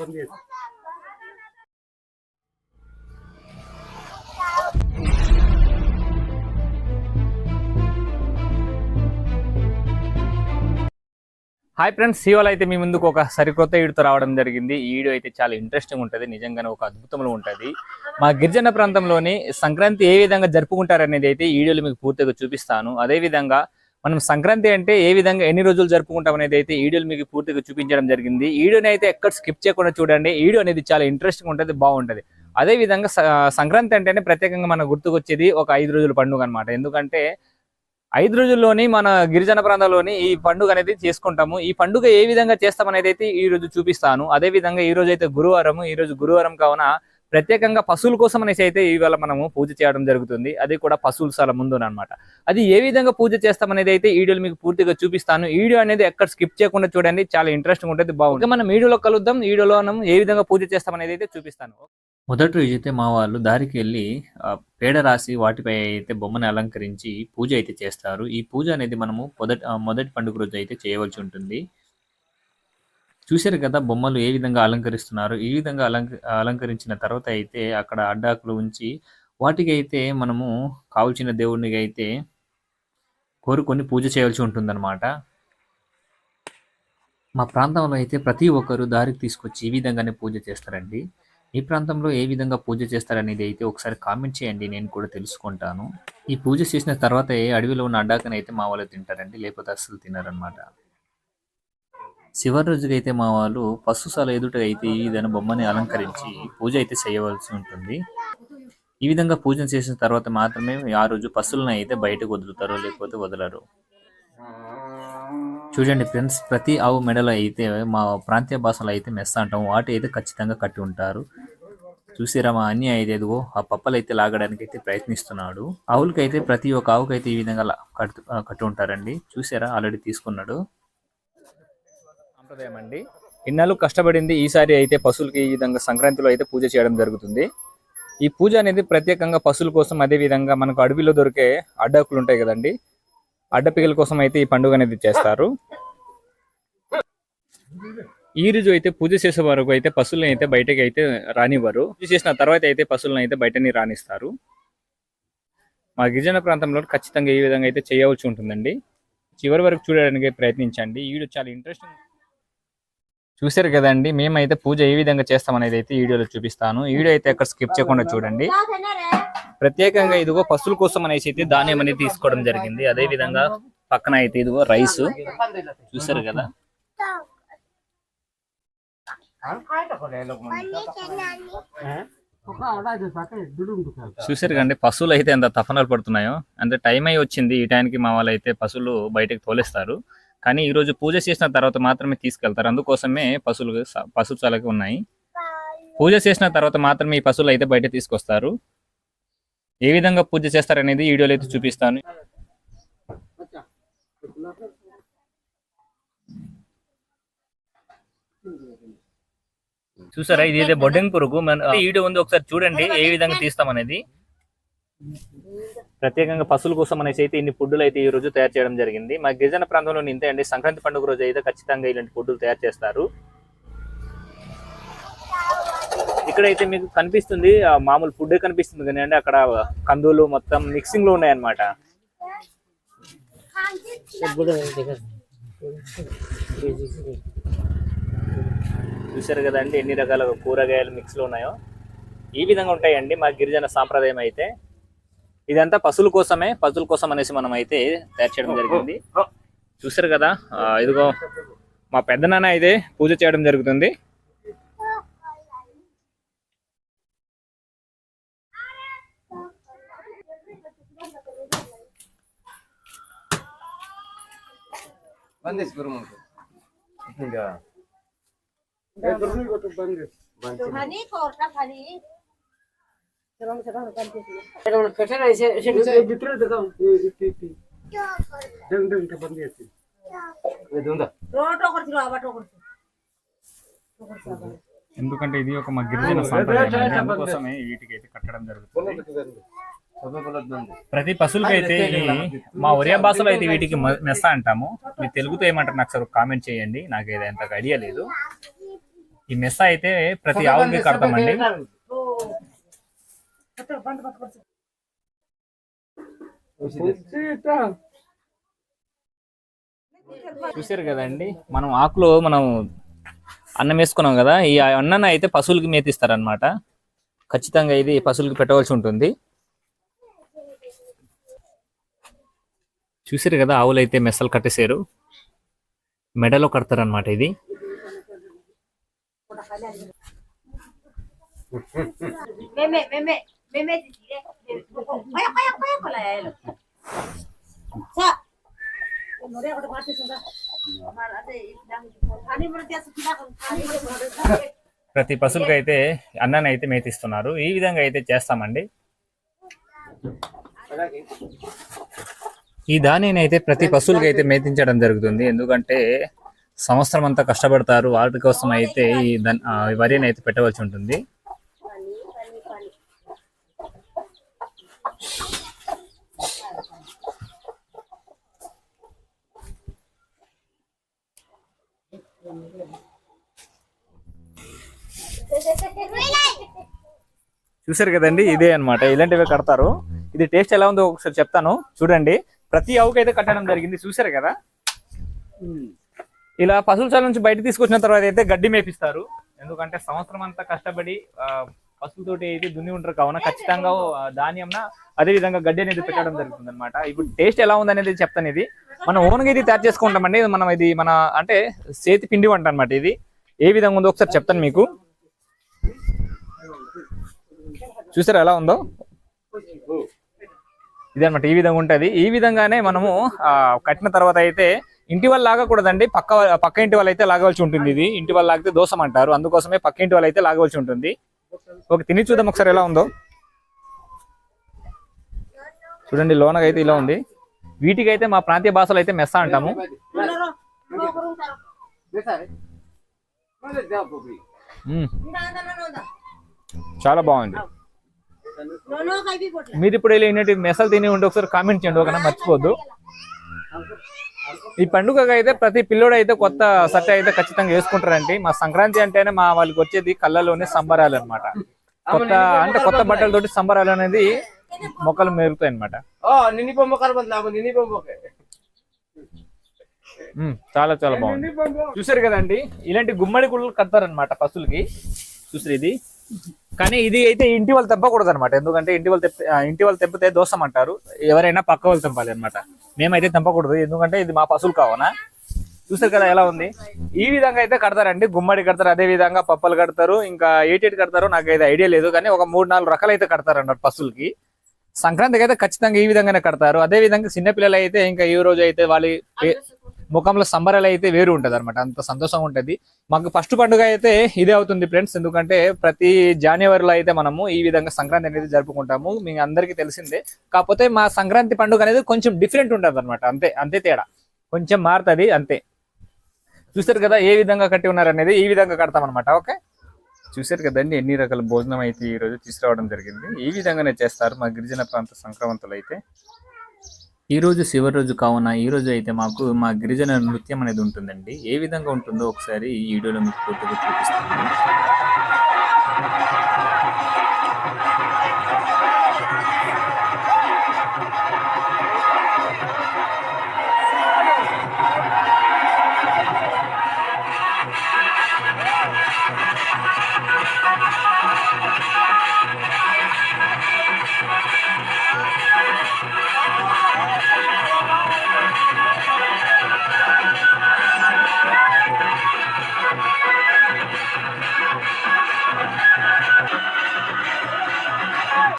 బంద్ చేసి hi friends ఇవాళ అయితే మీ ముందుకు ఒక సరికొత్త ఈడుతో రావడం జరిగింది. ఈ వీడియో అయితే చాలా ఇంట్రెస్టింగ్ ఉంటుంది నిజంగానే ఒక అద్భుతంలో ఉంటుంది. మా గిరిజన ప్రాంతంలోని సంక్రాంతి ఏ విధంగా జరుపుకుంటారనేది అయితే ఈ వీడియోలో మీకు పూర్తిగా చూపిస్తాను. అదే విధంగా మనం సంక్రాంతి అంటే ఏ విధంగా ఎన్ని రోజులు జరుపుకుంటాం అనేది అయితే వీడియోలు మీకు పూర్తిగా చూపించడం జరిగింది. వీడియోని అయితే ఎక్కడ స్కిప్ చేయకుండా చూడండి. వీడియో అనేది చాలా ఇంట్రెస్టింగ్ ఉంటుంది బాగుంటుంది. అదే విధంగా సంక్రాంతి అంటేనే ప్రత్యేకంగా మనకు గుర్తుకొచ్చేది ఒక ఐదు రోజుల పండుగ అనమాట ఎందుకంటే ఐదు రోజుల్లోని మన గిరిజన ప్రాంతాల్లోని ఈ పండుగ అనేది చేసుకుంటాము. ఈ పండుగ ఏ విధంగా చేస్తామనేది అయితే ఈ రోజు చూపిస్తాను. అదే విధంగా ఈ రోజు అయితే గురువారం ఈ రోజు గురువారం కావున ప్రత్యేకంగా పశువుల కోసం అనేసి అయితే ఇవాళ మనము పూజ చేయడం జరుగుతుంది. అది కూడా పశువుల చాలా ముందు అనమాట అది ఏ విధంగా పూజ చేస్తాం అనేది అయితే వీడియోలు మీకు పూర్తిగా చూపిస్తాను. వీడియో అనేది ఎక్కడ స్కిప్ చేయకుండా చూడండి. చాలా ఇంట్రెస్టింగ్ ఉంటుంది బాగుంటుంది మనం వీడియోలో కలుద్దాం. వీడియోలో మనం ఏ విధంగా పూజ చేస్తాం అనేది అయితే చూపిస్తాను. మొదటి రోజు అయితే మా వాళ్ళు దారికి వెళ్ళి పేడ రాసి వాటిపై అయితే బొమ్మని అలంకరించి పూజ అయితే చేస్తారు. ఈ పూజ అనేది మనము మొదటి మొదటి పండుగ రోజు అయితే చేయవలసి ఉంటుంది. చూశారు కదా బొమ్మలు ఏ విధంగా అలంకరిస్తున్నారు? ఈ విధంగా అలంక అలంకరించిన తర్వాత అయితే అక్కడ అడ్డాకులు ఉంచి వాటికి అయితే మనము కావలసిన దేవుడికి అయితే కోరుకొని పూజ చేయవలసి ఉంటుందన్నమాట. మా ప్రాంతంలో అయితే ప్రతి ఒక్కరు దారికి తీసుకొచ్చి ఈ విధంగానే పూజ చేస్తారండి. ఈ ప్రాంతంలో ఏ విధంగా పూజ చేస్తారనేది అయితే ఒకసారి కామెంట్ చేయండి నేను కూడా తెలుసుకుంటాను. ఈ పూజ చేసిన తర్వాత అడవిలో ఉన్న అడ్డాకని అయితే మా వాళ్ళు తింటారండి లేకపోతే అస్సలు తినారనమాట చివరి రోజుకైతే మా వాళ్ళు పశుశాల ఎదుట అయితే ఈ విధంగా బొమ్మని అలంకరించి పూజ అయితే చేయవలసి ఉంటుంది. ఈ విధంగా పూజ చేసిన తర్వాత మాత్రమే ఆ రోజు పశువులను అయితే బయటకు వదులుతారు లేకపోతే వదలరు. చూడండి ఫ్రెండ్స్ ప్రతి ఆవు మెడలో అయితే మా ప్రాంతీయ భాషలో అయితే మెస్స అంటాం. వాటి అయితే ఖచ్చితంగా కట్టి ఉంటారు. చూసారా మా అన్ని అయితే ఎదుగో ఆ పప్పలు అయితే లాగడానికి అయితే ప్రయత్నిస్తున్నాడు. ఆవులకైతే ప్రతి ఒక్క ఆవుకైతే ఈ విధంగా కట్టు కట్టి ఉంటారండి. చూసారా ఆల్రెడీ తీసుకున్నాడు. సాంప్రదాయం అండి ఇన్నాళ్ళు కష్టపడింది ఈసారి అయితే పశువులకి ఈ విధంగా సంక్రాంతిలో అయితే పూజ చేయడం జరుగుతుంది. ఈ పూజ అనేది ప్రత్యేకంగా పశువుల కోసం అదే విధంగా మనకు అడవిలో దొరికే అడ్డాకులు ఉంటాయి కదండి. అడ్డపిగల కోసం అయితే ఈ పండుగ అనేది చేస్తారు. ఈ రోజు అయితే పూజ చేసే వరకు అయితే పశువులను అయితే బయటకి అయితే రానివ్వరు. పూజ చేసిన తర్వాత అయితే పశువులను అయితే బయటని రానిస్తారు. మా గిరిజన ప్రాంతంలో ఖచ్చితంగా ఈ విధంగా అయితే చేయవలసి ఉంటుందండి. చివరి వరకు చూడడానికి ప్రయత్నించండి. ఈ వీడియో చాలా ఇంట్రెస్టింగ్ చూశారు కదండి మేమైతే పూజ ఏ విధంగా చేస్తాం అనేది అయితే వీడియోలో చూపిస్తాను. ఈ వీడియో అయితే అక్కడ స్కిప్ చేయకుండా చూడండి. ప్రత్యేకంగా ఇదిగో పశువుల కోసం అనేసి అయితే ధాన్యం అనేది తీసుకోవడం జరిగింది. అదే విధంగా పక్కన అయితే ఇదిగో రైస్. చూసారు కదా? చూసారు కండి పశువులు అయితే ఎంత తఫనాలు పడుతున్నాయో. అంటే టైం అయి వచ్చింది. ఈ టైంకి మా వాళ్ళు అయితే పశువులు బయటకు తోలేస్తారు. కానీ ఈ రోజు పూజ చేసిన తర్వాత మాత్రమే తీసుకెళ్తారు. అందుకోసమే పశువులు స- పశుశాలకి ఉన్నాయి. పూజ చేసిన తర్వాత మాత్రమే ఈ పశువులు అయితే బయట తీసుకొస్తారు. ఏ విధంగా పూజ చేస్తారనేది వీడియోలో అయితే చూపిస్తాను. చూసారా? ఇది అయితే బొడ్డెంగ్ పురుగు. మన వీడియో ఉంది ఒకసారి చూడండి ఏ విధంగా తీస్తామనేది. ప్రత్యేకంగా పశువుల కోసం అనేసి అయితే ఇన్ని ఫుడ్లు అయితే ఈ రోజు తయారు చేయడం జరిగింది. మా గిరిజన ప్రాంతంలో ఇంతే అండి. సంక్రాంతి పండుగ రోజు అయితే ఖచ్చితంగా ఇలాంటి ఫుడ్లు తయారు చేస్తారు. ఇక్కడైతే మీకు కనిపిస్తుంది మామూలు ఫుడ్ కనిపిస్తుంది కానీ అండి అక్కడ కందులు మొత్తం మిక్సింగ్లో ఉన్నాయన్నమాట. చూసారు కదండి ఎన్ని రకాల కూరగాయలు మిక్స్లో ఉన్నాయో. ఈ విధంగా ఉంటాయండి మా గిరిజన సాంప్రదాయం అయితే. ఇదంతా పశువుల కోసమే పశువుల కోసం అనేసి మనం అయితే తయారు చేయడం జరిగింది. చూసారు కదా ఇదిగో మా పెద్దనాన్న అయితే పూజ చేయడం జరుగుతుంది. బంద్ ఎందుకంటే ఇది ఒక మా గిరిజన సాంప్రదాయం. అందుకోసమే వీటికి అయితే కట్టడం జరుగుతుంది. ప్రతి పశువులకి అయితే మా ఒరియా భాషలో అయితే వీటికి మెస్స అంటాము. మీ తెలుగుతో ఏమంటారు నాకు సార్ కామెంట్ చేయండి. నాకు ఏదో అంత ఐడియా లేదు. ఈ మెస్స అయితే ప్రతి ఆవుకి కడతామండి. చూసారు కదండి. మనం ఆకులో మనం అన్నం వేసుకున్నాం కదా ఈ అన్నను అయితే పశువులకి మేతిస్తారనమాట ఖచ్చితంగా ఇది పశువులకి పెట్టవలసి ఉంటుంది. చూసారు కదా ఆవులు అయితే మెస్సలు కట్టేశారు. మెడలో కడతారనమాట ఇది. Meme, meme, meme di dire. Kaya kaya kaya pala. Sa. Nore ako sunda. Mar idang ani murti ప్రతి పశువులకి అయితే అన్నాన్ని అయితే మేతిస్తున్నారు ఈ విధంగా అయితే చేస్తామండి ఈ దానిని అయితే ప్రతి పశువులకి అయితే మేతించడం జరుగుతుంది ఎందుకంటే సంవత్సరం అంతా కష్టపడతారు వాటి కోసం అయితే ఈ ఆ, ఈ వరిని అయితే పెట్టవలసి ఉంటుంది చూసారు కదండి ఇదే అన్నమాట. ఇలాంటివి కడతారు. ఇది టేస్ట్ ఎలా ఉందో ఒకసారి చెప్తాను. చూడండి ప్రతి ఆవుకి అయితే కట్టడం జరిగింది. చూసారు కదా? ఇలా పశువుల నుంచి బయట తీసుకొచ్చిన తర్వాత అయితే గడ్డి మేపిస్తారు. ఎందుకంటే సంవత్సరం అంతా కష్టపడి ఆ, పశువులతోటి అయితే దున్ని ఉంటారు కావున ఖచ్చితంగా ఆ, ధాన్యంన అదే విధంగా గడ్డి అనేది పెట్టడం జరుగుతుంది అనమాట ఇప్పుడు టేస్ట్ ఎలా ఉంది అనేది చెప్తాను ఇది. మనం ఓన్గా ఇది తయారు చేసుకుంటామండి. మనం ఇది మన అంటే చేతి పిండి వంట అనమాట ఇది. ఏ విధంగా ఉందో ఒకసారి చెప్తాను మీకు. చూసారా ఎలా ఉందో? ఇదన్నమాట ఈ విధంగా ఉంటది. ఈ విధంగానే మనము కట్టిన తర్వాత అయితే ఇంటి వాళ్ళు లాగకూడదండి. పక్క పక్క ఇంటి వాళ్ళు అయితే లాగవలసి ఉంటుంది ఇది. ఇంటి వాళ్ళు లాగితే దోషం అంటారు అందుకోసమే పక్క ఇంటి వాళ్ళు అయితే లాగవలసి ఉంటుంది. ఓకే తిని చూద్దాం ఒకసారి ఎలా ఉందో. చూడండి లోనగా అయితే ఇలా ఉంది. వీటికి అయితే మా ప్రాంతీయ భాషలో అయితే మెస్స అంటాము. చాలా బాగుంది. మీరు ఇప్పుడు వెళ్ళి మెస్సలు తిని ఉంటే ఒకసారి కామెంట్ చేయండి ఒకనా మర్చిపోద్దు ఈ పండుగగా అయితే ప్రతి పిల్లోడు అయితే కొత్త సట్ట అయితే ఖచ్చితంగా వేసుకుంటారండి. మా సంక్రాంతి అంటేనే మా వాళ్ళకి వచ్చేది కళ్ళలోనే సంబరాలు అన్నమాట. కొత్త అంటే కొత్త బట్టలతోటి సంబరాలు అనేది మొక్కలు మెరుగుతాయి అనమాట. చాలా చాలా బాగుంది. చూసారు కదండి ఇలాంటి గుమ్మడి గుళ్ళు కడతారనమాట పశువులకి. చూసారు ఇది? కానీ ఇది అయితే ఇంటి వాళ్ళు తెంపకూడదు అనమాట ఎందుకంటే ఇంటి వాళ్ళు తెప్ప ఇంటి వాళ్ళు తెంపితే దోషం అంటారు. ఎవరైనా పక్క వాళ్ళు తెంపాలి అనమాట మేమైతే తెంపకూడదు ఎందుకంటే ఇది మా పశువులు కావునా? చూస్తారు కదా ఎలా ఉంది? ఈ విధంగా అయితే కడతారండి గుమ్మడి కడతారు అదే విధంగా పప్పలు కడతారు ఇంకా ఏటేటి కడతారు నాకు అయితే ఐడియా లేదు కానీ ఒక మూడు నాలుగు రకాలు అయితే కడతారు అన్నారు పశువులకి. సంక్రాంతికి అయితే ఖచ్చితంగా ఈ విధంగానే కడతారు అదే విధంగా చిన్నపిల్లలు అయితే ఇంకా ఈ రోజు అయితే వాళ్ళ ముఖంలో సంబరాలు అయితే వేరు ఉంటది అనమాట అంత సంతోషంగా ఉంటుంది. మాకు ఫస్ట్ పండుగ అయితే ఇదే అవుతుంది ఫ్రెండ్స్. ఎందుకంటే ప్రతి జనవరిలో అయితే మనము ఈ విధంగా సంక్రాంతి అనేది జరుపుకుంటాము. మీ అందరికీ తెలిసిందే. కాకపోతే మా సంక్రాంతి పండుగ అనేది కొంచెం డిఫరెంట్ ఉంటుంది అనమాట అంతే అంతే తేడా. కొంచెం మారుతుంది అంతే. చూసారు కదా ఏ విధంగా కట్టి ఉన్నారనేది ఈ విధంగా కడతాం అనమాట ఓకే? చూసారు కదండి ఎన్ని రకాల భోజనం అయితే ఈ రోజు తీసుకురావడం జరిగింది. ఈ విధంగానే చేస్తారు మా గిరిజన ప్రాంత సంక్రమంతులు అయితే. ఈరోజు చివరి రోజు కావున ఈరోజు అయితే మాకు మా గిరిజన నృత్యం అనేది ఉంటుందండి. ఏ విధంగా ఉంటుందో ఒకసారి ఈ వీడియోలో మీకు పూర్తిగా చూపిస్తాను.